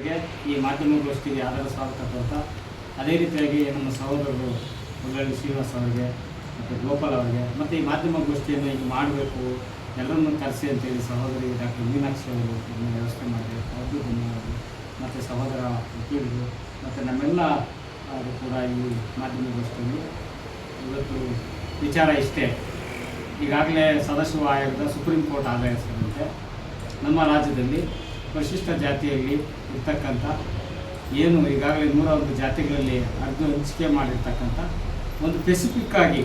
ಅವರಿಗೆ ಈ ಮಾಧ್ಯಮಗೋಷ್ಠಿಗೆ ಆಧಾರ ಸ್ವಾಗತ ಕೊಡ್ತಾ ಅದೇ ರೀತಿಯಾಗಿ ನಮ್ಮ ಸಹೋದರರು ಮುರಳಿ ಶ್ರೀನಿವಾಸ್ ಅವರಿಗೆ ಮತ್ತು ಗೋಪಾಲ್ ಅವರಿಗೆ ಮತ್ತು ಈ ಮಾಧ್ಯಮ ಗೋಷ್ಠಿಯನ್ನು ಈಗ ಮಾಡಬೇಕು, ಎಲ್ಲರನ್ನು ಕರೆಸಿ ಅಂತೇಳಿ ಸಹೋದರಿ ಡಾಕ್ಟರ್ ಮೀನಾಕ್ಷಿ ಅವರು ವ್ಯವಸ್ಥೆ ಮಾಡಿದೆ ಅವ್ರಿಗೂ ಧನ್ಯವಾದ ಮತ್ತು ಸಹೋದರ ವಕೀಲರು, ಮತ್ತು ನಮ್ಮೆಲ್ಲ ಅದು ಕೂಡ ಈ ಮಾಧ್ಯಮಗೋಷ್ಠಿಯಲ್ಲಿ ಇವತ್ತು ವಿಚಾರ ಇಷ್ಟೇ. ಈಗಾಗಲೇ ಸದಾಶಿವ ಆಯೋಗದ ಸುಪ್ರೀಂ ಕೋರ್ಟ್ ಆದೇಶದಂತೆ ನಮ್ಮ ರಾಜ್ಯದಲ್ಲಿ ಪರಿಶಿಷ್ಟ ಜಾತಿಯಲ್ಲಿ ಇರ್ತಕ್ಕಂಥ ಏನು ಈಗಾಗಲೇ ನೂರ ಒಂದು ಜಾತಿಗಳಲ್ಲಿ ಅರ್ಧ ಹಂಚಿಕೆ ಮಾಡಿರ್ತಕ್ಕಂಥ ಒಂದು ಸ್ಪೆಸಿಫಿಕ್ ಆಗಿ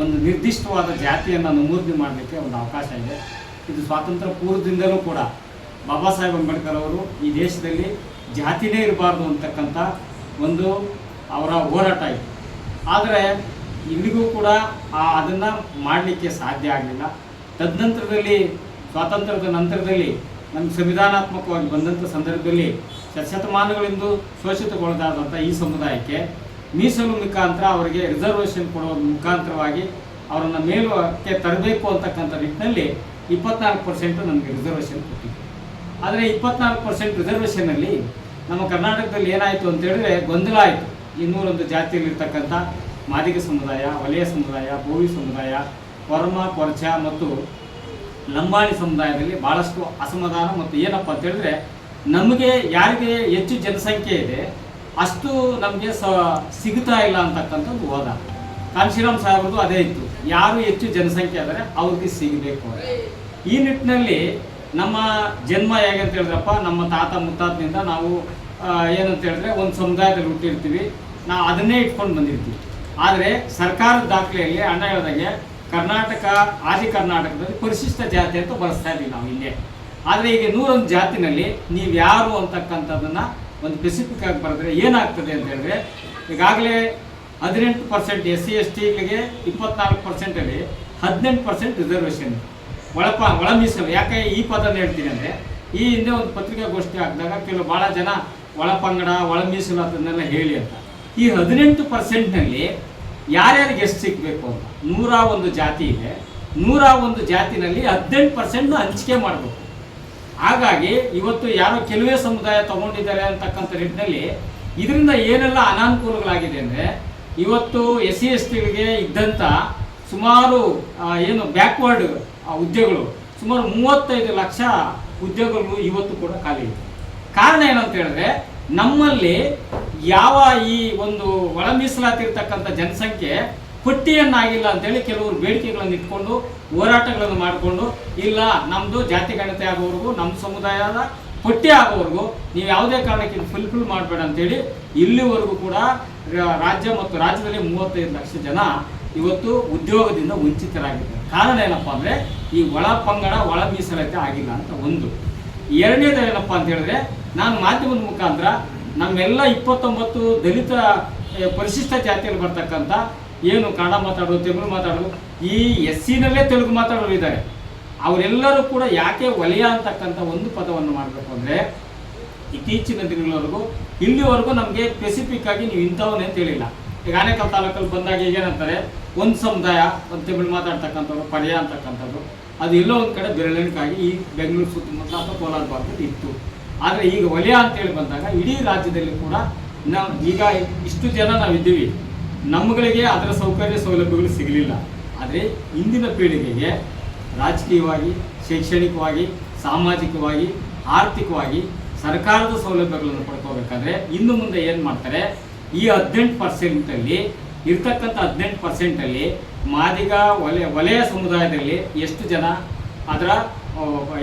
ಒಂದು ನಿರ್ದಿಷ್ಟವಾದ ಜಾತಿಯನ್ನು ನಮೂದನೆ ಮಾಡಲಿಕ್ಕೆ ಒಂದು ಅವಕಾಶ ಇದೆ. ಇದು ಸ್ವಾತಂತ್ರ್ಯ ಪೂರ್ವದಿಂದಲೂ ಕೂಡ ಬಾಬಾ ಸಾಹೇಬ್ ಅಂಬೇಡ್ಕರ್ ಅವರು ಈ ದೇಶದಲ್ಲಿ ಜಾತಿನೇ ಇರಬಾರ್ದು ಅಂತಕ್ಕಂಥ ಒಂದು ಅವರ ಹೋರಾಟ ಇತ್ತು ಆದರೆ ಇಲ್ಲಿಗೂ ಕೂಡ ಆ ಅದನ್ನು ಮಾಡಲಿಕ್ಕೆ ಸಾಧ್ಯ ಆಗಲಿಲ್ಲ. ತದನಂತರದಲ್ಲಿ, ಸ್ವಾತಂತ್ರ್ಯದ ನಂತರದಲ್ಲಿ ನಮ್ಗೆ ಸಂವಿಧಾನಾತ್ಮಕವಾಗಿ ಬಂದಂಥ ಸಂದರ್ಭದಲ್ಲಿ ಶತಮಾನಗಳಿಂದ ಶೋಷಿತಗೊಳ್ಳದಾದಂಥ ಈ ಸಮುದಾಯಕ್ಕೆ ಮೀಸಲು ಮುಖಾಂತರ ಅವರಿಗೆ ರಿಸರ್ವೇಷನ್ ಕೊಡುವ ಮುಖಾಂತರವಾಗಿ ಅವರನ್ನು ಮೇಲಕ್ಕೆ ತರಬೇಕು ಅಂತಕ್ಕಂಥ ನಿಟ್ಟಿನಲ್ಲಿ ಇಪ್ಪತ್ನಾಲ್ಕು ಪರ್ಸೆಂಟ್ ನಮಗೆ ರಿಸರ್ವೇಷನ್ ಕೊಟ್ಟಿತ್ತು ಆದರೆ ಇಪ್ಪತ್ನಾಲ್ಕು ಪರ್ಸೆಂಟ್ ರಿಸರ್ವೇಷನಲ್ಲಿ ನಮ್ಮ ಕರ್ನಾಟಕದಲ್ಲಿ ಏನಾಯಿತು ಅಂತ ಹೇಳಿದ್ರೆ ಗೊಂದಲ ಆಯಿತು. ಇನ್ನೂರೊಂದು ಜಾತಿಯಲ್ಲಿರ್ತಕ್ಕಂಥ ಮಾದಿಗ ಸಮುದಾಯ, ವಲಯ ಸಮುದಾಯ ಭೂವಿ ಸಮುದಾಯ ಕೊರಮ ಕೊರ್ಚ ಮತ್ತು ಲಂಬಾಣಿ ಸಮುದಾಯದಲ್ಲಿ ಭಾಳಷ್ಟು ಅಸಮಾಧಾನ ಮತ್ತು ಏನಪ್ಪ ಅಂತ ಹೇಳಿದ್ರೆ ನಮಗೆ ಯಾರಿಗೆ ಹೆಚ್ಚು ಜನಸಂಖ್ಯೆ ಇದೆ, ಅಷ್ಟು ನಮಗೆ ಸ ಸಿಗ್ತಾ ಇಲ್ಲ ಅಂತಕ್ಕಂಥದ್ದು ಹೋದ ಕಾಂಶಿರಾಮ್ ಸಾಹೇಬ್ರದ್ದು ಅದೇ ಇತ್ತು. ಯಾರು ಹೆಚ್ಚು ಜನಸಂಖ್ಯೆ ಆದರೆ ಅವ್ರಿಗೆ ಸಿಗಬೇಕು ಈ ನಿಟ್ಟಿನಲ್ಲಿ ನಮ್ಮ ಜನ್ಮ ಹೇಗೆ ಅಂತ ಹೇಳಿದ್ರಪ್ಪ, ನಮ್ಮ ತಾತ ಮುತ್ತಾತನಿಂದ ನಾವು ಏನಂತ ಹೇಳಿದ್ರೆ ಒಂದು ಸಮುದಾಯದಲ್ಲಿ ಹುಟ್ಟಿರ್ತೀವಿ. ನಾವು ಅದನ್ನೇ ಇಟ್ಕೊಂಡು ಬಂದಿರ್ತೀವಿ. ಆದರೆ ಸರ್ಕಾರದ ದಾಖಲೆಯಲ್ಲಿ ಅಣ್ಣ ಹೇಳ್ದಂಗೆ ಕರ್ನಾಟಕ, ಆದಿ ಕರ್ನಾಟಕದಲ್ಲಿ ಪರಿಶಿಷ್ಟ ಜಾತಿ ಅಂತ ಬಳಸ್ತಾ ಇದ್ದೀವಿ ನಾವು ಇಲ್ಲೇ ಆದರೆ ಈಗ ನೂರೊಂದು ಜಾತಿನಲ್ಲಿ ನೀವು ಯಾರು ಅಂತಕ್ಕಂಥದ್ದನ್ನು ಒಂದು ಸ್ಪೆಸಿಫಿಕ್ ಆಗಿ ಬರೆದ್ರೆ ಏನಾಗ್ತದೆ ಅಂತ ಹೇಳಿದ್ರೆ, ಈಗಾಗಲೇ ಹದಿನೆಂಟು ಪರ್ಸೆಂಟ್ ಎಸ್ ಸಿ, ಎಸ್ ಟಿಗಳಿಗೆ ಇಪ್ಪತ್ನಾಲ್ಕು ಪರ್ಸೆಂಟಲ್ಲಿ ಹದಿನೆಂಟು ಪರ್ಸೆಂಟ್ ರಿಸರ್ವೇಷನ್ ಒಳಪ ಒಳ ಮೀಸಲು ಯಾಕೆ ಈ ಪದನ ಹೇಳ್ತೀನಿ ಅಂದರೆ, ಈ ಹಿಂದೆ ಒಂದು ಪತ್ರಿಕಾಗೋಷ್ಠಿ ಹಾಕಿದಾಗ ಕೆಲವು ಭಾಳ ಜನ ಒಳಪಂಗಡ ಒಳ ಮೀಸಲು ಅದನ್ನೆಲ್ಲ ಹೇಳಿ ಅಂತ. ಈ ಹದಿನೆಂಟು ಪರ್ಸೆಂಟ್ನಲ್ಲಿ ಯಾರ್ಯಾರಿಗೆ ಎಷ್ಟು ಸಿಗಬೇಕು ಅಂತ? ನೂರ ಒಂದು ಜಾತಿ ಇದೆ. ನೂರ ಒಂದು ಜಾತಿನಲ್ಲಿ ಹದಿನೆಂಟು ಪರ್ಸೆಂಟ್ ಹಂಚಿಕೆ ಮಾಡಬೇಕು. ಹಾಗಾಗಿ ಇವತ್ತು ಯಾರೋ ಕೆಲವೇ ಸಮುದಾಯ ತಗೊಂಡಿದ್ದಾರೆ ಅಂತಕ್ಕಂಥ ನಿಟ್ಟಿನಲ್ಲಿ ಇದರಿಂದ ಏನೆಲ್ಲ ಅನಾನುಕೂಲಗಳಾಗಿದೆ ಅಂದರೆ ಇವತ್ತು ಎಸ್ ಸಿ ಎಸ್ ಟಿಗಳಿಗೆ ಇದ್ದಂಥ ಸುಮಾರು ಏನು ಬ್ಯಾಕ್ವರ್ಡ್ ಉದ್ಯೋಗಗಳು ಸುಮಾರು ಮೂವತ್ತೈದು ಲಕ್ಷ ಉದ್ಯೋಗಗಳು ಇವತ್ತು ಕೂಡ ಖಾಲಿ ಇದೆ. ಕಾರಣ ಏನಂತ ಹೇಳಿದ್ರೆ ನಮ್ಮಲ್ಲಿ ಯಾವ ಈ ಒಂದು ಒಳ ಮೀಸಲಾತಿರ್ತಕ್ಕಂಥ ಜನಸಂಖ್ಯೆ ಪಟ್ಟಿಯನ್ನಾಗಿಲ್ಲ ಅಂತೇಳಿ ಕೆಲವರು ಬೇಡಿಕೆಗಳನ್ನು ಇಟ್ಕೊಂಡು ಹೋರಾಟಗಳನ್ನು ಮಾಡಿಕೊಂಡು, ಇಲ್ಲ ನಮ್ಮದು ಜಾತಿ ಗಣತೆ ಆಗೋವರೆಗೂ ನಮ್ಮ ಸಮುದಾಯದ ಪಟ್ಟಿ ಆಗೋವರೆಗೂ ನೀವು ಯಾವುದೇ ಕಾರಣಕ್ಕೆ ಫುಲ್ಫಿಲ್ ಮಾಡಬೇಡ ಅಂತೇಳಿ ಇಲ್ಲಿವರೆಗೂ ಕೂಡ ರಾಜ್ಯ ಮತ್ತು ರಾಜ್ಯದಲ್ಲಿ ಮೂವತ್ತೈದು ಲಕ್ಷ ಜನ ಇವತ್ತು ಉದ್ಯೋಗದಿಂದ ವಂಚಿತರಾಗಿದ್ದಾರೆ. ಕಾರಣ ಏನಪ್ಪ ಅಂದರೆ ಈ ಒಳ ಪಂಗಡ, ಒಳ ಮೀಸಲಾತಿ ಆಗಿಲ್ಲ ಅಂತ ಒಂದು. ಎರಡನೇದು ಏನಪ್ಪ ಅಂತ ಹೇಳಿದ್ರೆ ನಾನು ಮಾಧ್ಯಮದ ಮುಖಾಂತರ ನಮ್ಮೆಲ್ಲ ಇಪ್ಪತ್ತೊಂಬತ್ತು ದಲಿತ ಪರಿಶಿಷ್ಟ ಜಾತಿಯಲ್ಲಿ ಬರ್ತಕ್ಕಂಥ ಏನು ಕನ್ನಡ ಮಾತಾಡು ತೆಲುಗು ಮಾತಾಡು ಈ ಎಸ್ ಸಿನಲ್ಲೇ ತೆಲುಗು ಮಾತಾಡೋರು ಇದ್ದಾರೆ. ಅವರೆಲ್ಲರೂ ಕೂಡ ಯಾಕೆ ವಲಯ ಅಂತಕ್ಕಂಥ ಒಂದು ಪದವನ್ನು ಮಾಡಬೇಕು ಅಂದರೆ, ಇತ್ತೀಚಿನ ದಿನಗಳವರೆಗೂ, ಇಲ್ಲಿವರೆಗೂ ನಮಗೆ ಸ್ಪೆಸಿಫಿಕ್ ಆಗಿ ನೀವು ಇಂಥವನ್ನೇ ಹೇಳಿಲ್ಲ ಈಗ ಆನೇಕಲ್ ತಾಲೂಕಲ್ಲಿ ಬಂದಾಗ ಈಗ ಏನಂತಾರೆ, ಒಂದು ಸಮುದಾಯ, ಒಂದು ತಮಿಳು ಮಾತಾಡ್ತಕ್ಕಂಥವ್ರು ಪಡೆಯ ಅಂತಕ್ಕಂಥದ್ದು ಅದು ಎಲ್ಲೋ ಒಂದು ಕಡೆ ಬೆರಳೆಣಿಕಾಗಿ ಈ ಬೆಂಗಳೂರು ಸುತ್ತಮುತ್ತ ಅಥವಾ ಕೋಲಾರ ಭಾಗದಲ್ಲಿ ಇತ್ತು. ಆದರೆ ಈಗ ವಲಯ ಅಂತೇಳಿ ಬಂದಾಗ ಇಡೀ ರಾಜ್ಯದಲ್ಲಿ ಕೂಡ ನಾವು ಈಗ ಇಷ್ಟು ಜನ ನಾವು ಇದ್ದೀವಿ ನಮ್ಮಗಳಿಗೆ ಅದರ ಸೌಕರ್ಯ ಸೌಲಭ್ಯಗಳು ಸಿಗಲಿಲ್ಲ. ಆದರೆ ಇಂದಿನ ಪೀಳಿಗೆಗೆ ರಾಜಕೀಯವಾಗಿ, ಶೈಕ್ಷಣಿಕವಾಗಿ, ಸಾಮಾಜಿಕವಾಗಿ, ಆರ್ಥಿಕವಾಗಿ ಸರ್ಕಾರದ ಸೌಲಭ್ಯಗಳನ್ನು ಪಡ್ಕೋಬೇಕಾದ್ರೆ ಇನ್ನು ಮುಂದೆ ಏನು ಮಾಡ್ತಾರೆ? ಈ ಹದಿನೆಂಟು ಪರ್ಸೆಂಟಲ್ಲಿ ಇರ್ತಕ್ಕಂಥ ಹದಿನೆಂಟು ಪರ್ಸೆಂಟಲ್ಲಿ ಮಾದಿಗ ವಲಯ ವಲಯ ಸಮುದಾಯದಲ್ಲಿ ಎಷ್ಟು ಜನ ಅದರ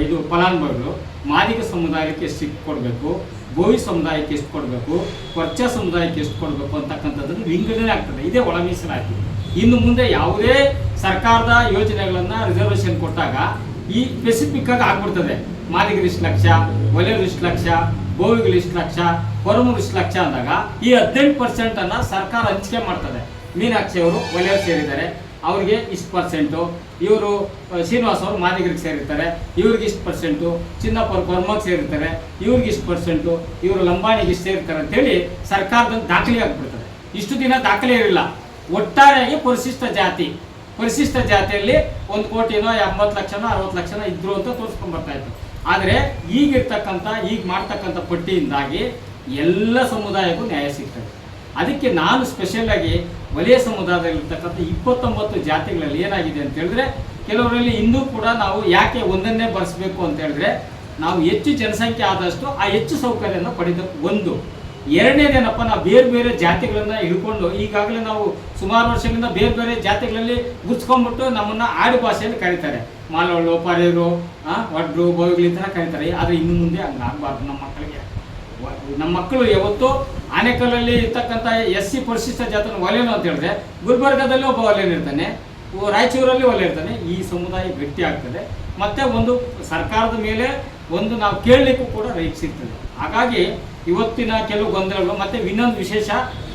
ಇದು ಫಲಾನುಭವಿಗಳು? ಮಾದಿಗ ಸಮುದಾಯಕ್ಕೆ ಎಷ್ಟು ಕೊಡಬೇಕು, ಗೋವಿ ಸಮುದಾಯಕ್ಕೆ ಎಷ್ಟು ಕೊಡಬೇಕು ಕೊರ್ಚ ಸಮುದಾಯಕ್ಕೆ ಎಷ್ಟು ಕೊಡಬೇಕು ಅಂತಕ್ಕಂಥದ್ದನ್ನು ವಿಂಗಡಣೆ ಆಗ್ತದೆ. ಇದೇ ಒಳ ಮೀಸಲಾತಿ ಇನ್ನು ಮುಂದೆ ಯಾವುದೇ ಸರ್ಕಾರದ ಯೋಜನೆಗಳನ್ನು ರಿಸರ್ವೇಷನ್ ಕೊಟ್ಟಾಗ ಈ ಸ್ಪೆಸಿಫಿಕ್ ಆಗಿ ಆಗ್ಬಿಡ್ತದೆ. ಮಾದಿಗರು ಇಷ್ಟು ಲಕ್ಷ ಒಲೆಯರು ಇಷ್ಟು ಲಕ್ಷ, ಗೋವಿಗಳು ಇಷ್ಟು ಲಕ್ಷ, ಹೊರಮೂರು ಇಷ್ಟು ಲಕ್ಷ ಅಂದಾಗ ಈ ಹದಿನೆಂಟು ಪರ್ಸೆಂಟನ್ನು ಸರ್ಕಾರ ಹಂಚಿಕೆ ಮಾಡ್ತದೆ. ಮೀನಾಕ್ಷಿ ಅವರು ಸೇರಿದ್ದಾರೆ. ಅವ್ರಿಗೆ ಇಷ್ಟು ಪರ್ಸೆಂಟು. ಇವರು ಶ್ರೀನಿವಾಸ್ ಅವರು ಮಾದಿಗರಿಗೆ ಸೇರಿರ್ತಾರೆ. ಇವ್ರಿಗೆ ಇಷ್ಟು ಪರ್ಸೆಂಟು. ಚಿನ್ನಪ್ಪ ಕೊರ್ಮಕ್ಕೆ ಸೇರಿರ್ತಾರೆ. ಇವ್ರಿಗೆ ಇಷ್ಟು ಪರ್ಸೆಂಟು. ಇವರು ಲಂಬಾಣಿಗೆ ಇಷ್ಟು ಸೇರಿರ್ತಾರೆ ಅಂತೇಳಿ ಸರ್ಕಾರದಿಂದ ದಾಖಲೆ ಆಗಿಬಿಡ್ತಾರೆ ಇಷ್ಟು ದಿನ ದಾಖಲೆ ಇರಲಿಲ್ಲ. ಒಟ್ಟಾರೆಯಾಗಿ ಪರಿಶಿಷ್ಟ ಜಾತಿ. ಪರಿಶಿಷ್ಟ ಜಾತಿಯಲ್ಲಿ ಒಂದು ಕೋಟಿನೋ, ಎಂಬತ್ತು ಲಕ್ಷನೋ, ಅರವತ್ತು ಲಕ್ಷನೋ ಇದ್ರು ಅಂತ ತೋರಿಸ್ಕೊಂಡ್ ಬರ್ತಾ ಇತ್ತು. ಆದರೆ ಈಗಿರ್ತಕ್ಕಂಥ, ಈಗ ಮಾಡ್ತಕ್ಕಂಥ ಪಟ್ಟಿಯಿಂದಾಗಿ ಎಲ್ಲ ಸಮುದಾಯಕ್ಕೂ ನ್ಯಾಯ ಸಿಗ್ತದೆ. ಅದಕ್ಕೆ ನಾನು ಸ್ಪೆಷಲ್ ವಲಯ ಸಮುದಾಯದಲ್ಲಿರ್ತಕ್ಕಂಥ ಇಪ್ಪತ್ತೊಂಬತ್ತು ಜಾತಿಗಳಲ್ಲಿ ಏನಾಗಿದೆ ಅಂತ ಹೇಳಿದ್ರೆ, ಕೆಲವರಲ್ಲಿ ಇನ್ನೂ ಕೂಡ ನಾವು ಯಾಕೆ ಒಂದನ್ನೇ ಬಳಸಬೇಕು ಅಂತ ಹೇಳಿದ್ರೆ, ನಾವು ಹೆಚ್ಚು ಜನಸಂಖ್ಯೆ ಆದಷ್ಟು ಆ ಹೆಚ್ಚು ಸೌಕರ್ಯನ ಪಡೆದ ಒಂದು. ಎರಡನೇದೇನಪ್ಪ, ನಾವು ಬೇರೆ ಬೇರೆ ಜಾತಿಗಳನ್ನು ಹಿಡ್ಕೊಂಡು ಈಗಾಗಲೇ ನಾವು ಸುಮಾರು ವರ್ಷಗಳಿಂದ ಬೇರೆ ಬೇರೆ ಜಾತಿಗಳಲ್ಲಿ ಗುಚ್ಕೊಂಡ್ಬಿಟ್ಟು ನಮ್ಮನ್ನ ಆಡು ಭಾಷೆಯಲ್ಲಿ ಕರೀತಾರೆ. ಮಾಲವಳ್ಳು ಪರೇರು ವಡ್ರು ಬೋವಿಗಳು ಈ ಥರ ಕರೀತಾರೆ. ಆದರೆ ಇನ್ನು ಮುಂದೆ ಹಂಗೆ ನಮ್ಮ ಮಕ್ಕಳಿಗೆ. ನಮ್ಮ ಮಕ್ಕಳು ಯಾವತ್ತು ಆನೆಕಲ್ಲಲ್ಲಿ ಇರ್ತಕ್ಕಂಥ ಎಸ್ ಸಿ ಪರಿಶಿಷ್ಟ ಜಾತನ ಒಲೆನು ಅಂತ ಹೇಳಿದ್ರೆ, ಗುಲ್ಬರ್ಗದಲ್ಲಿ ಒಬ್ಬ ಒಲೆನ್ ಇರ್ತಾನೆ, ಓ- ರಾಯಚೂರಲ್ಲಿ ಒಲೆ ಇರ್ತಾನೆ. ಈ ಸಮುದಾಯ ಗಟ್ಟಿ ಆಗ್ತದೆ. ಮತ್ತೆ ಒಂದು ಸರ್ಕಾರದ ಮೇಲೆ ಒಂದು ನಾವು ಕೇಳಲಿಕ್ಕೂ ಕೂಡ ರೈಟ್ ಸಿಗ್ತದೆ. ಹಾಗಾಗಿ ಇವತ್ತಿನ ಕೆಲವು ಗೊಂದಲಗಳು, ಮತ್ತೆ ಇನ್ನೊಂದು ವಿಶೇಷ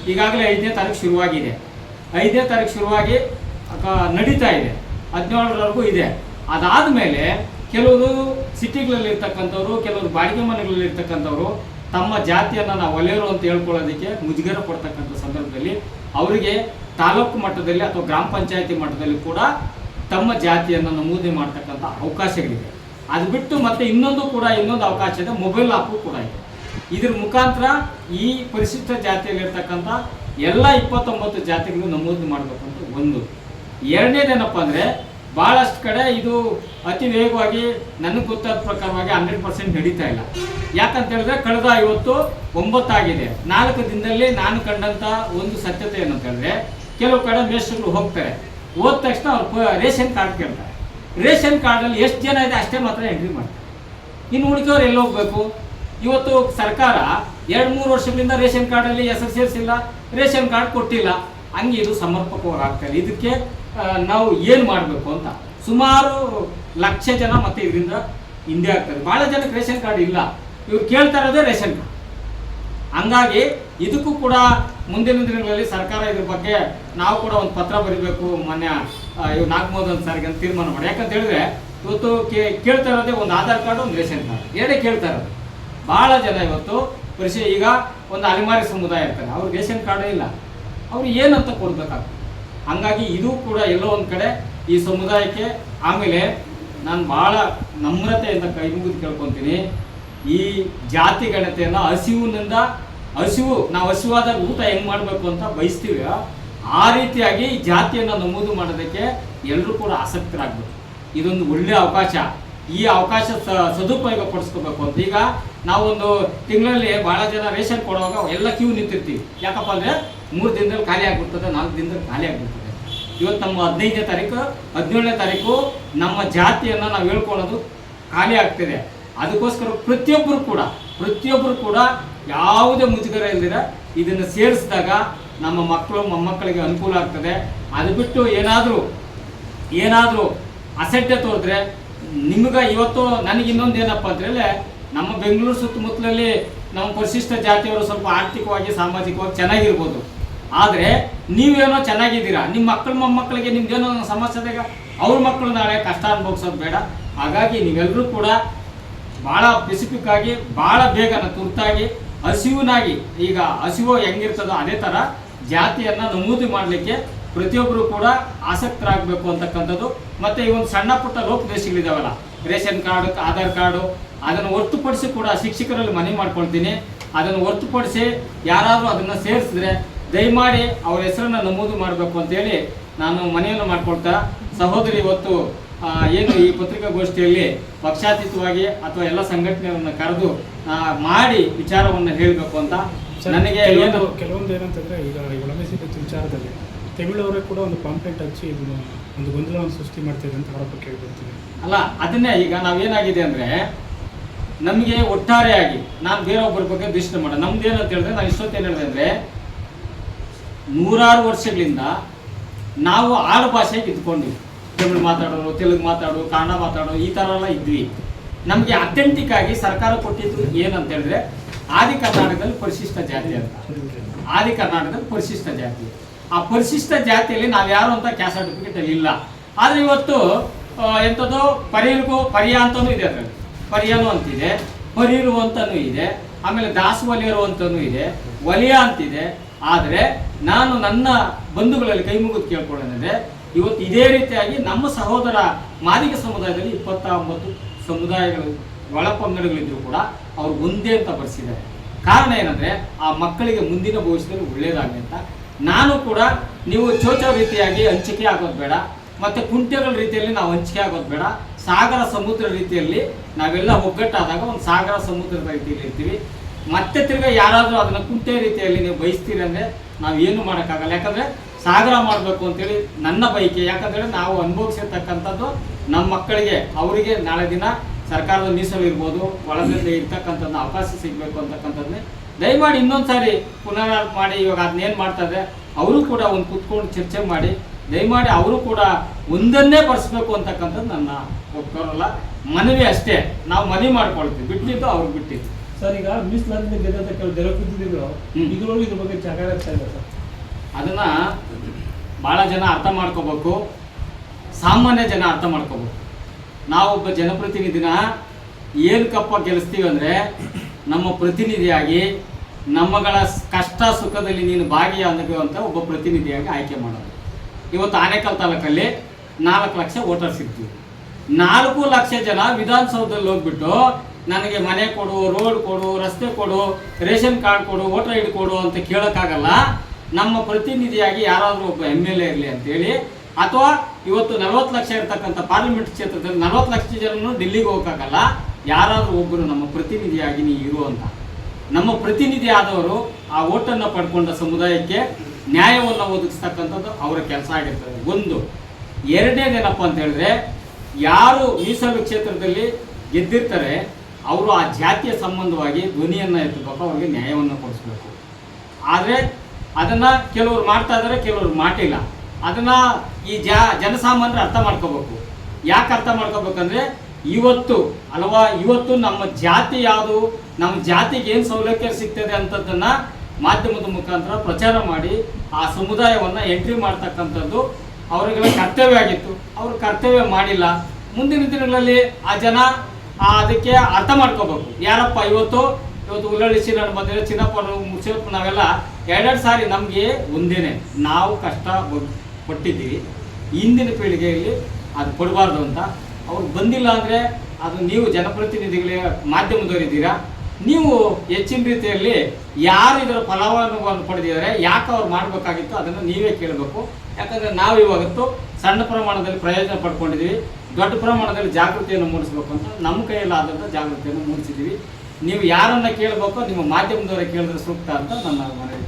ಈಗಾಗಲೇ ಐದನೇ ತಾರೀಕು ಶುರುವಾಗಿದೆ. ಐದನೇ ತಾರೀಕು ಶುರುವಾಗಿ ನಡೀತಾ ಇದೆ. ಹದಿನೇಳರವರೆಗೂ ಇದೆ. ಅದಾದ ಮೇಲೆ ಕೆಲವರು ಸಿಟಿಗಳಲ್ಲಿ ಇರ್ತಕ್ಕಂಥವ್ರು ಕೆಲವರು ಬಾಡಿಗೆ ಮನೆಗಳಲ್ಲಿ ಇರ್ತಕ್ಕಂಥವ್ರು ತಮ್ಮ ಜಾತಿಯನ್ನು ನಾವು ಒಲೆಯರು ಅಂತ ಹೇಳ್ಕೊಳ್ಳೋದಕ್ಕೆ ಮುಜುಗರ ಪಡ್ತಕ್ಕಂಥ ಸಂದರ್ಭದಲ್ಲಿ ಅವರಿಗೆ ತಾಲೂಕು ಮಟ್ಟದಲ್ಲಿ ಅಥವಾ ಗ್ರಾಮ ಪಂಚಾಯತಿ ಮಟ್ಟದಲ್ಲಿ ಕೂಡ ತಮ್ಮ ಜಾತಿಯನ್ನು ನಮೂದಿ ಮಾಡ್ತಕ್ಕಂಥ ಅವಕಾಶಗಳಿದೆ ಅದು ಬಿಟ್ಟು ಮತ್ತೆ ಇನ್ನೊಂದು ಕೂಡ ಇನ್ನೊಂದು ಅವಕಾಶ ಇದೆ ಮೊಬೈಲ್ ಆ್ಯಪು ಕೂಡ ಇದೆ. ಇದ್ರ ಮುಖಾಂತರ ಈ ಪರಿಶಿಷ್ಟ ಜಾತಿಯಲ್ಲಿರ್ತಕ್ಕಂಥ ಎಲ್ಲ ಇಪ್ಪತ್ತೊಂಬತ್ತು ಜಾತಿಗಳು ನಮೂದಿ ಮಾಡಬೇಕು ಅಂತ ಒಂದು. ಎರಡನೇದೇನಪ್ಪ ಅಂದರೆ ಭಾಳಷ್ಟು ಕಡೆ ಇದು ಅತಿ ವೇಗವಾಗಿ ನನಗೆ ಗೊತ್ತಾದ ಪ್ರಕಾರವಾಗಿ ಹಂಡ್ರೆಡ್ ಪರ್ಸೆಂಟ್ ನಡೀತಾ ಇಲ್ಲ. ಯಾಕಂತ ಹೇಳಿದ್ರೆ ಕಳೆದ ಇವತ್ತು ಒಂಬತ್ತಾಗಿದೆ. ನಾಲ್ಕು ದಿನದಲ್ಲಿ ನಾನು ಕಂಡಂತ ಒಂದು ಸತ್ಯತೆ ಏನಂತ ಹೇಳಿದ್ರೆ ಕೆಲವು ಕಡೆ ಮೇಸ್ಟ್ರುಗಳು ಹೋಗ್ತಾರೆ. ಹೋದ ತಕ್ಷಣ ಅವ್ರು ರೇಷನ್ ಕಾರ್ಡ್ ಕೇಳ್ತಾರೆ. ರೇಷನ್ ಕಾರ್ಡಲ್ಲಿ ಎಷ್ಟು ಜನ ಇದೆ ಅಷ್ಟೇ ಮಾತ್ರ ಎಂಟ್ರಿ ಮಾಡ್ತಾರೆ. ಇನ್ನು ಉಳಿದವ್ರು ಎಲ್ಲಿ ಹೋಗ್ಬೇಕು? ಇವತ್ತು ಸರ್ಕಾರ ಎರಡು ಮೂರು ವರ್ಷಗಳಿಂದ ರೇಷನ್ ಕಾರ್ಡಲ್ಲಿ ಹೆಸರು ಸೇರಿಸಿಲ್ಲ ರೇಷನ್ ಕಾರ್ಡ್ ಕೊಟ್ಟಿಲ್ಲ. ಹಂಗೆ ಇದು ಸಮರ್ಪಕವಾಗಿ ಆಗ್ತಾ ಇದಕ್ಕೆ ನಾವು ಏನು ಮಾಡಬೇಕು ಅಂತ. ಸುಮಾರು ಲಕ್ಷ ಜನ ಮತ್ತೆ ಇದರಿಂದ ಹಿಂದೆ ಆಗ್ತಾರೆ. ಭಾಳ ಜನಕ್ಕೆ ರೇಷನ್ ಕಾರ್ಡ್ ಇಲ್ಲ. ಇವ್ರು ಕೇಳ್ತಾ ಇರೋದೇ ರೇಷನ್ ಕಾರ್ಡ್. ಹಂಗಾಗಿ ಇದಕ್ಕೂ ಕೂಡ ಮುಂದಿನ ದಿನಗಳಲ್ಲಿ ಸರ್ಕಾರ ಇದ್ರ ಬಗ್ಗೆ ನಾವು ಕೂಡ ಒಂದು ಪತ್ರ ಬರೀಬೇಕು ಮೊನ್ನೆ ಇವ್ ನಾಗಮೋಹನ್ ಸರ್ಗೆ ಅಂತ ತೀರ್ಮಾನ ಮಾಡಿ. ಯಾಕಂತ ಹೇಳಿದ್ರೆ ಇವತ್ತು ಕೇಳ್ತಾ ಇರೋದೇ ಒಂದು ಆಧಾರ್ ಕಾರ್ಡ್, ಒಂದು ರೇಷನ್ ಕಾರ್ಡ್. ಎರಡೇ ಕೇಳ್ತಾ ಇರೋದು. ಭಾಳ ಜನ ಇವತ್ತು ಕೃಷಿ ಈಗ ಒಂದು ಅಲೆಮಾರಿ ಸಮುದಾಯ ಇರ್ತಾರೆ. ಅವ್ರು ರೇಷನ್ ಕಾರ್ಡೇ ಇಲ್ಲ. ಅವ್ರು ಏನಂತ ಕೊಡ್ಬೇಕಾಗ್ತದೆ? ಹಂಗಾಗಿ ಇದು ಕೂಡ ಎಲ್ಲೋ ಒಂದು ಕಡೆ ಈ ಸಮುದಾಯಕ್ಕೆ ಆಮೇಲೆ ನಾನು ಭಾಳ ನಮ್ರತೆಯಿಂದ ಕೈ ಮುಗಿದು ಕೇಳ್ಕೊತೀನಿ. ಈ ಜಾತಿ ಗಣತೆಯನ್ನು ಹಸಿವಿನಿಂದ ಹಸಿವು, ನಾವು ಹಸಿವಾದಾಗ ಊಟ ಹೆಂಗ್ ಮಾಡಬೇಕು ಅಂತ ಬಯಸ್ತೀವಿ. ಆ ರೀತಿಯಾಗಿ ಈ ಜಾತಿಯನ್ನು ನಮೂದು ಮಾಡೋದಕ್ಕೆ ಎಲ್ಲರೂ ಕೂಡ ಆಸಕ್ತರಾಗಬೇಕು. ಇದೊಂದು ಒಳ್ಳೆಯ ಅವಕಾಶ. ಈ ಅವಕಾಶ ಸ- ಸದುಪಯೋಗ ಪಡಿಸ್ಕೋಬೇಕು ಅಂತ. ಈಗ ನಾವೊಂದು ತಿಂಗಳಲ್ಲಿ ಭಾಳ ಜನ ರೇಷನ್ ಕೊಡುವಾಗ ಎಲ್ಲ ಕ್ಯೂ ನಿಂತಿರ್ತೀವಿ. ಯಾಕಪ್ಪ ಅಂದರೆ ಮೂರು ದಿನದಲ್ಲಿ ಖಾಲಿ ಆಗ್ಬಿಡ್ತದೆ, ನಾಲ್ಕು ದಿನದಲ್ಲಿ ಖಾಲಿ ಆಗಿಬಿಡ್ತದೆ. ಇವತ್ತು ನಮ್ಮ ಹದಿನೈದನೇ ತಾರೀಕು, ಹದಿನೇಳನೇ ತಾರೀಕು ನಮ್ಮ ಜಾತಿಯನ್ನು ನಾವು ಹೇಳ್ಕೊಳ್ಳೋದು ಖಾಲಿ ಆಗ್ತಿದೆ. ಅದಕ್ಕೋಸ್ಕರ ಪ್ರತಿಯೊಬ್ಬರು ಕೂಡ ಪ್ರತಿಯೊಬ್ಬರು ಕೂಡ ಯಾವುದೇ ಮುಜುಗರ ಇಲ್ದಿರ ಇದನ್ನು ಸೇರಿಸಿದಾಗ ನಮ್ಮ ಮಕ್ಕಳು, ಮೊಮ್ಮಕ್ಕಳಿಗೆ ಅನುಕೂಲ ಆಗ್ತದೆ. ಅದು ಬಿಟ್ಟು ಏನಾದರೂ ಏನಾದರೂ ಅಸಡ್ಡೆ ತೋರಿದ್ರೆ ನಿಮ್ಗೆ ಇವತ್ತು ನನಗೆ ಇನ್ನೊಂದು ಏನಪ್ಪ ಅಂತ ಹೇಳಿದ್ರೆ ನಮ್ಮ ಬೆಂಗಳೂರು ಸುತ್ತಮುತ್ತಲಲ್ಲಿ ನಮ್ಮ ಪರಿಶಿಷ್ಟ ಜಾತಿಯವರು ಸ್ವಲ್ಪ ಆರ್ಥಿಕವಾಗಿ, ಸಾಮಾಜಿಕವಾಗಿ ಚೆನ್ನಾಗಿರ್ಬೋದು. ಆದರೆ ನೀವೇನೋ ಚೆನ್ನಾಗಿದ್ದೀರಾ? ನಿಮ್ಮ ಮಕ್ಕಳು, ಮೊಮ್ಮಕ್ಕಳಿಗೆ ನಿಮ್ದೇನೋ ಸಮಸ್ಯೆ ಅವ್ರ ಮಕ್ಕಳು ನಾಳೆ ಕಷ್ಟ ಅನುಭವಿಸೋದು ಬೇಡ. ಹಾಗಾಗಿ ನೀವೆಲ್ಲರೂ ಕೂಡ ಭಾಳ ಆಗಿ ಭಾಳ ಬೇಗನ ತುರ್ತಾಗಿ, ಹಸಿವಿನಾಗಿ, ಈಗ ಹಸಿವು ಹೆಂಗಿರ್ತದೋ ಅದೇ ಥರ ಜಾತಿಯನ್ನು ನಮೂದು ಮಾಡಲಿಕ್ಕೆ ಪ್ರತಿಯೊಬ್ಬರು ಕೂಡ ಆಸಕ್ತರಾಗಬೇಕು ಅಂತಕ್ಕಂಥದ್ದು. ಮತ್ತು ಈ ಒಂದು ಸಣ್ಣ ಪುಟ್ಟ ಲೋಪದೇಶಗಳಿದಾವಲ್ಲ, ರೇಷನ್ ಕಾರ್ಡ್, ಆಧಾರ್ ಕಾರ್ಡು, ಅದನ್ನು ಹೊರತುಪಡಿಸಿ ಕೂಡ ಶಿಕ್ಷಕರಲ್ಲಿ ಮನವಿ ಮಾಡ್ಕೊಳ್ತೀನಿ. ಅದನ್ನು ಹೊರತುಪಡಿಸಿ ಯಾರಾದರೂ ಅದನ್ನು ಸೇರಿಸಿದ್ರೆ ದಯಮಾಡಿ ಅವರ ಹೆಸರನ್ನು ನಮೂದು ಮಾಡಬೇಕು ಅಂತೇಳಿ ನಾನು ಮನೆಯನ್ನು ಮಾಡ್ಕೊಳ್ತಾ, ಸಹೋದರಿ, ಇವತ್ತು ಏನು ಈ ಪತ್ರಿಕಾಗೋಷ್ಠಿಯಲ್ಲಿ ಪಕ್ಷಾತೀತವಾಗಿ ಅಥವಾ ಎಲ್ಲ ಸಂಘಟನೆಯನ್ನು ಕರೆದು ಮಾಡಿ ವಿಚಾರವನ್ನು ಹೇಳಬೇಕು ಅಂತ ನನಗೆ ಏನು ಕೆಲವೊಂದು ಏನಂತಂದ್ರೆ ಈಗ ಒಳಗೆ ವಿಚಾರದಲ್ಲಿ ತಮಿಳವರೇ ಕೂಡ ಒಂದು ಪಾಂಪ್ಲೆಟ್ ಹಚ್ಚಿ ಒಂದು ಗೊಂದಲವನ್ನು ಸೃಷ್ಟಿ ಮಾಡ್ತಿದೆ ಅಂತ ಆರೋಪ ಕೇಳಿಬರ್ತೀವಿ ಅಲ್ಲ ಅದನ್ನೇ ಈಗ ನಾವೇನಾಗಿದೆ ಅಂದರೆ ನಮಗೆ ಒಟ್ಟಾರೆಯಾಗಿ ನಾನು ಬೇರೊಬ್ಬರ ಬಗ್ಗೆ ದೃಷ್ಟಿ ಮಾಡ ನಮ್ದು ಅಂತ ಹೇಳಿದ್ರೆ ನಾನು ಇಷ್ಟೊತ್ತೇನು ಹೇಳಿದೆ ಅಂದರೆ ನೂರಾರು ವರ್ಷಗಳಿಂದ ನಾವು ಆಡು ಭಾಷೆಗೆ ಇದ್ಕೊಂಡಿವಿ. ತಮಿಳು ಮಾತಾಡೋರು, ತೆಲುಗು ಮಾತಾಡೋರು ಕನ್ನಡ ಮಾತಾಡೋರು ಈ ಥರ ಎಲ್ಲ ಇದ್ವಿ. ನಮಗೆ ಅಥೆಂಟಿಕ್ ಆಗಿ ಸರ್ಕಾರ ಕೊಟ್ಟಿದ್ದು ಏನಂತ ಹೇಳಿದ್ರೆ ಆದಿ ಕರ್ನಾಟಕದಲ್ಲಿ ಪರಿಶಿಷ್ಟ ಜಾತಿ ಅಂತ. ಆದಿ ಕರ್ನಾಟಕದಲ್ಲಿ ಪರಿಶಿಷ್ಟ ಜಾತಿ. ಆ ಪರಿಶಿಷ್ಟ ಜಾತಿಯಲ್ಲಿ ನಾವು ಯಾರು ಅಂತ ಕ್ಯಾಸ್ಟ್ ಸರ್ಟಿಫಿಕೇಟ್ ಅಲ್ಲಿ ಇಲ್ಲ. ಆದ್ರೆ ಇವತ್ತು ಎಂಥದ್ದು ಪರಿರ್ಗು ಪರಿಯ ಅಂತಾನೂ ಇದೆ ಅದರಲ್ಲಿ. ಪರಿಯನು ಅಂತಿದೆ ಪರಿರು ಅಂತಾನೂ ಇದೆ, ಆಮೇಲೆ ದಾಸವಲಿಯರು ಅಂತಾನೂ ಇದೆ, ವಲಿಯ ಅಂತಿದೆ. ಆದರೆ ನಾನು ನನ್ನ ಬಂಧುಗಳಲ್ಲಿ ಕೈ ಮುಗಿದು ಕೇಳ್ಕೊಳ್ಳೋದಂದ್ರೆ ಇವತ್ತು ಇದೇ ರೀತಿಯಾಗಿ ನಮ್ಮ ಸಹೋದರ ಮಾದಿಗ ಸಮುದಾಯದಲ್ಲಿ ಇಪ್ಪತ್ತ ಒಂಬತ್ತು ಸಮುದಾಯಗಳು ಒಳಪಂಗಡಗಳಿದ್ರು ಕೂಡ ಅವ್ರು ಒಂದೇ ಅಂತ ಬರೆಸಿದ್ದಾರೆ. ಕಾರಣ ಏನಂದ್ರೆ ಆ ಮಕ್ಕಳಿಗೆ ಮುಂದಿನ ಭವಿಷ್ಯದಲ್ಲಿ ಒಳ್ಳೇದಾಗಲಿ ಅಂತ. ನಾನು ಕೂಡ ನೀವು ಚೋಚ ರೀತಿಯಾಗಿ ಹಂಚಿಕೆ ಆಗೋದು ಬೇಡ, ಮತ್ತೆ ಕುಂಟೆಗಳ ರೀತಿಯಲ್ಲಿ ನಾವು ಹಂಚಿಕೆ ಆಗೋದು ಬೇಡ. ಸಾಗರ ಸಮುದ್ರ ರೀತಿಯಲ್ಲಿ ನಾವೆಲ್ಲ ಒಗ್ಗಟ್ಟಾದಾಗ ಒಂದು ಸಾಗರ ಸಮುದ್ರದ ರೀತಿಯಲ್ಲಿ ಇರ್ತೀವಿ. ಮತ್ತೆ ತಿರ್ಗಾ ಯಾರಾದರೂ ಅದನ್ನು ಕುಂಟೆ ರೀತಿಯಲ್ಲಿ ನೀವು ಬಯಸ್ತೀರಿ ಅಂದರೆ ನಾವು ಏನು ಮಾಡೋಕ್ಕಾಗಲ್ಲ. ಯಾಕಂದ್ರೆ ಸಾಗರ ಮಾಡಬೇಕು ಅಂತೇಳಿ ನನ್ನ ಬಯಕೆ. ಯಾಕಂದ್ರೆ ನಾವು ಅನುಭವಿಸಿರ್ತಕ್ಕಂಥದ್ದು ನಮ್ಮ ಮಕ್ಕಳಿಗೆ ಅವರಿಗೆ ನಾಳೆ ದಿನ ಸರ್ಕಾರದ ಮೀಸಲು ಇರ್ಬೋದು ಒಳಗಡೆ ಇರ್ತಕ್ಕಂಥದ್ದು ಅವಕಾಶ ಸಿಗಬೇಕು ಅಂತಕ್ಕಂಥದ್ದೇ ದಯಮಾಡಿ ಇನ್ನೊಂದ್ಸಾರಿ ಪುನರ್ ಮಾಡಿ ಇವಾಗ ಅದನ್ನೇನು ಮಾಡ್ತಾರೆ ಅವರು ಕೂಡ ಒಂದು ಕುತ್ಕೊಂಡು ಚರ್ಚೆ ಮಾಡಿ ದಯಮಾಡಿ ಅವರು ಕೂಡ ಒಂದನ್ನೇ ಬರೆಸ್ಬೇಕು ಅಂತಕ್ಕಂಥದ್ದು ನನ್ನ ಒಪ್ಪಲ್ಲ ಮನವಿ ಅಷ್ಟೇ. ನಾವು ಮನವಿ ಮಾಡ್ಕೊಳ್ತೀವಿ. ಬಿಟ್ಟಿದ್ದು ಅವ್ರಿಗೆ ಬಿಟ್ಟಿದ್ದು. ಸರ್ ಈಗ ಮೀಸಲಾತಿ ಗೆದ್ದಂತ ಕೆಲವು ಜನಪ್ರತಿನಿಧಿಗಳು. ಇದರೊಳಗೆ ಇದ್ರ ಬಗ್ಗೆ ಜಾಗ ಸರ್? ಅದನ್ನ ಭಾಳ ಜನ ಅರ್ಥ ಮಾಡ್ಕೋಬೇಕು. ಸಾಮಾನ್ಯ ಜನ ಅರ್ಥ ಮಾಡ್ಕೋಬೇಕು. ನಾವೊಬ್ಬ ಜನಪ್ರತಿನಿಧಿನ ಏನಕ್ಕಪ್ಪ ಗೆಲ್ಲಿಸ್ತೀವಿ ಅಂದರೆ ನಮ್ಮ ಪ್ರತಿನಿಧಿಯಾಗಿ, ನಮ್ಮಗಳ ಕಷ್ಟ ಸುಖದಲ್ಲಿ ನೀನು ಭಾಗಿಯಾಗುವಂಥ ಒಬ್ಬ ಪ್ರತಿನಿಧಿಯಾಗಿ ಆಯ್ಕೆ ಮಾಡೋದು. ಇವತ್ತು ಆನೇಕಲ್ ತಾಲೂಕಲ್ಲಿ ನಾಲ್ಕು ಲಕ್ಷ ವೋಟರ್ಸ್ ಸಿಗ್ತೀವಿ. ನಾಲ್ಕು ಲಕ್ಷ ಜನ ವಿಧಾನಸೌಧದಲ್ಲಿ ಹೋಗ್ಬಿಟ್ಟು ನನಗೆ ಮನೆ ಕೊಡು, ರೋಡ್ ಕೊಡು, ರಸ್ತೆ ಕೊಡು, ರೇಷನ್ ಕಾರ್ಡ್ ಕೊಡು, ವೋಟರ್ ಐಡಿ ಕೊಡು ಅಂತ ಕೇಳೋಕ್ಕಾಗಲ್ಲ. ನಮ್ಮ ಪ್ರತಿನಿಧಿಯಾಗಿ ಯಾರಾದರೂ ಒಬ್ಬ ಎಂ ಎಲ್ ಎ ಇರಲಿ ಅಂತೇಳಿ ಅಥವಾ ಇವತ್ತು ನಲವತ್ತು ಲಕ್ಷ ಇರ್ತಕ್ಕಂಥ ಪಾರ್ಲಿಮೆಂಟ್ ಕ್ಷೇತ್ರದಲ್ಲಿ ನಲವತ್ತು ಲಕ್ಷ ಜನನು ಡೆಲ್ಲಿಗೆ ಹೋಗೋಕ್ಕಾಗಲ್ಲ, ಯಾರಾದರೂ ಒಬ್ಬರು ನಮ್ಮ ಪ್ರತಿನಿಧಿಯಾಗಿ ನೀ ಇರು ಅಂತ. ನಮ್ಮ ಪ್ರತಿನಿಧಿ ಆದವರು ಆ ಓಟನ್ನು ಪಡ್ಕೊಂಡ ಸಮುದಾಯಕ್ಕೆ ನ್ಯಾಯವನ್ನು ಒದಗಿಸ್ತಕ್ಕಂಥದ್ದು ಅವರ ಕೆಲಸ ಆಗಿರ್ತದೆ. ಒಂದು ಎರಡನೇದೇನಪ್ಪ ಅಂತ ಹೇಳಿದ್ರೆ, ಯಾರು ಮೀಸಲು ಕ್ಷೇತ್ರದಲ್ಲಿ ಗೆದ್ದಿರ್ತಾರೆ, ಅವರು ಆ ಜಾತಿಯ ಸಂಬಂಧವಾಗಿ ಧ್ವನಿಯನ್ನು ಎತ್ತಬೇಕು, ಅವರಿಗೆ ನ್ಯಾಯವನ್ನು ಕೊಡಿಸ್ಬೇಕು. ಆದರೆ ಅದನ್ನ ಕೆಲವರು ಮಾಡ್ತಾ ಇದ್ದಾರೆ ಕೆಲವರು ಮಾಡಿಲ್ಲ ಅದನ್ನ ಈ ಜಾ, ಜನಸಾಮಾನ್ಯರು ಅರ್ಥ ಮಾಡ್ಕೋಬೇಕು. ಯಾಕೆ ಅರ್ಥ ಮಾಡ್ಕೋಬೇಕಂದ್ರೆ, ಇವತ್ತು, ಅಲ್ವಾ, ಇವತ್ತು ನಮ್ಮ ಜಾತಿ ಯಾವುದು, ನಮ್ಮ ಜಾತಿಗೆ ಏನು ಸೌಲಭ್ಯ ಸಿಗ್ತದೆ ಅಂತದನ್ನ ಮಾಧ್ಯಮದ ಮುಖಾಂತರ ಪ್ರಚಾರ ಮಾಡಿ ಆ ಸಮುದಾಯವನ್ನ ಎಂಟ್ರಿ ಮಾಡ್ತಕ್ಕಂಥದ್ದು ಅವರಿಗೆಲ್ಲ ಕರ್ತವ್ಯ ಆಗಿತ್ತು. ಅವರು ಕರ್ತವ್ಯ ಮಾಡಿಲ್ಲ. ಮುಂದಿನ ದಿನಗಳಲ್ಲಿ ಆ ಜನ ಅದಕ್ಕೆ ಅರ್ಥ ಮಾಡ್ಕೋಬೇಕು. ಯಾರಪ್ಪ, ಇವತ್ತು ಇವತ್ತು ಉಳ್ಳಳ್ಳಿ ಚಿನ್ನ ಬಂದಿರೋ ಚಿನ್ನಪ್ಪ ಮುಚ್ಚಪ್ಪ ನಾವೆಲ್ಲ ಎರಡೆರಡು ಸಾರಿ ನಮಗೆ ಒಂದೇನೆ, ನಾವು ಕಷ್ಟ ಕೊಟ್ಟಿದ್ದೀವಿ ಇಂದಿನ ಪೀಳಿಗೆಯಲ್ಲಿ ಅದು ಕೊಡಬಾರ್ದು ಅಂತ. ಅವ್ರು ಬಂದಿಲ್ಲ ಅಂದರೆ ಅದು ನೀವು ಜನಪ್ರತಿನಿಧಿಗಳೇ ಮಾಧ್ಯಮದವರಿದ್ದೀರಾ ನೀವು ಹೆಚ್ಚಿನ ರೀತಿಯಲ್ಲಿ ಯಾರು ಇದರ ಫಲಾನುಭವವನ್ನು ಪಡೆದಿದ್ದಾರೆ, ಯಾಕೆ ಅವ್ರು ಮಾಡಬೇಕಾಗಿತ್ತು ಅದನ್ನು ನೀವೇ ಕೇಳಬೇಕು. ಯಾಕಂದರೆ ನಾವು ಇವಾಗತ್ತು ಸಣ್ಣ ಪ್ರಮಾಣದಲ್ಲಿ ಪ್ರಯೋಜನ ಪಡ್ಕೊಂಡಿದ್ದೀವಿ, ದೊಡ್ಡ ಪ್ರಮಾಣದಲ್ಲಿ ಜಾಗೃತಿಯನ್ನು ಮೂಡಿಸ್ಬೇಕು ಅಂತ ನಮ್ಮ ಕೈಯಲ್ಲಾದಂಥ ಜಾಗೃತಿಯನ್ನು ಮೂಡಿಸಿದ್ದೀವಿ. ನೀವು ಯಾರನ್ನು ಕೇಳಬೇಕು, ನಿಮ್ಮ ಮಾಧ್ಯಮದವರೇ ಕೇಳಿದ್ರೆ ಸೂಕ್ತ ಅಂತ ನನ್ನ ಮನವಿ.